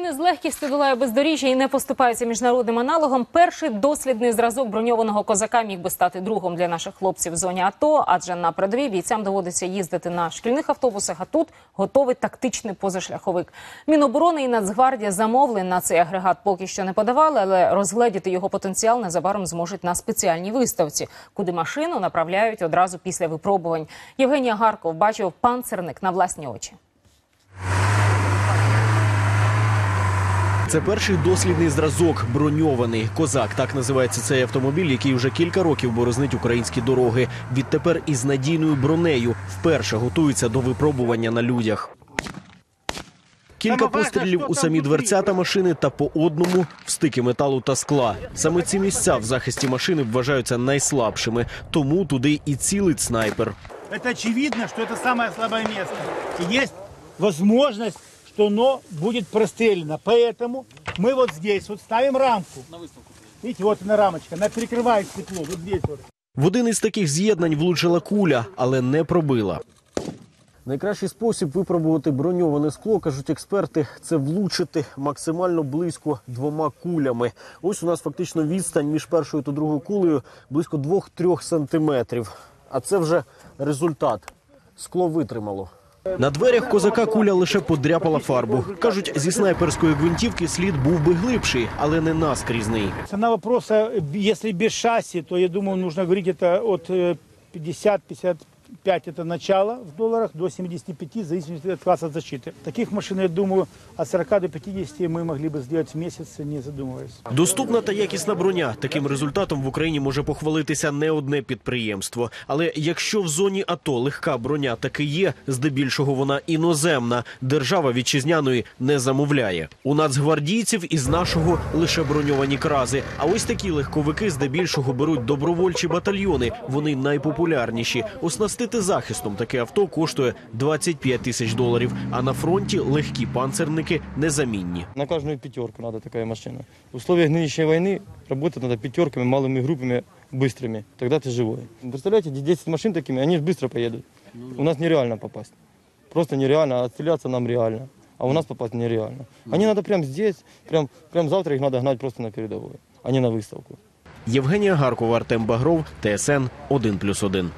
Україна з легкістю долає бездоріжжя і не поступається міжнародним аналогом. Перший дослідний зразок броньованого козака міг би стати другом для наших хлопців в зоні АТО, адже на передовій бійцям доводиться їздити на шкільних автобусах. А тут готовий тактичний позашляховик. Міноборони і Нацгвардія замовлень на цей агрегат поки що не подавали, але розгледіти його потенціал незабаром зможуть на спеціальній виставці, куди машину направляють одразу після випробувань. Євгенія Гарков бачив панцерник на власні очі. Це перший дослідний зразок броньований козак. Так називається цей автомобіль, який вже кілька років борознить українські дороги. Відтепер із надійною бронею вперше готується до випробування на людях. Кілька пострілів у самі дверцята машини та по одному в стики металу та скла. Саме ці місця в захисті машини вважаються найслабшими, тому туди і цілить снайпер. Это очевидно, что это самое слабое место. И есть возможность, что оно будет прострелено. Поэтому мы вот здесь вот ставим рамку. На выставку. Видите, вот она рамочка, она перекрывает стекло, вот здесь вот. В один із таких з'єднань влучила куля, але не пробила. Найкращий спосіб випробувати броньоване скло, кажуть експерти, це влучити максимально близько двома кулями. Ось у нас фактично відстань між першою та другою кулею близько 2-3 сантиметрів. А це вже результат. Скло витримало. На дверях козака куля лише подряпала фарбу. Кажуть, зі снайперської гвинтівки слід був би глибший, але не наскрізний. Цена вопроса, э, если без шасі, то я думаю, говорить это от э, 50-55 это начало в долларах до 75 в зависимости от класса защиты. Таких машин, я думаю, от 40 до 50 мы могли бы сделать в месяц, не задумываясь. Доступна та якісна броня. Таким результатом в Україні може похвалитися не одне підприємство. Але якщо в зоні АТО легка броня таки є, здебільшого вона іноземна. Держава вітчизняної не замовляє. У нацгвардійців із нашого лише броньовані крази. А ось такі легковики здебільшого беруть добровольчі батальйони. Вони найпопулярніші. Оснастити захистом таке авто коштує 25 тисяч доларів. А на фронті легкі панцерники незамінні. На каждую пятерку надо такая машина. В условиях нынешней войны работать надо пятерками, малыми группами, быстрыми. Тогда ты живой. Представляете, 10 машин такими, они же быстро поедут. У нас нереально попасть. Просто нереально, а отстреляться нам реально. А у нас попасть нереально. Они надо прямо здесь, прям, прям завтра их надо гнать просто на передовую, а не на выставку. Євгенія Гаркова, Артем Багров, ТСН 1+,1.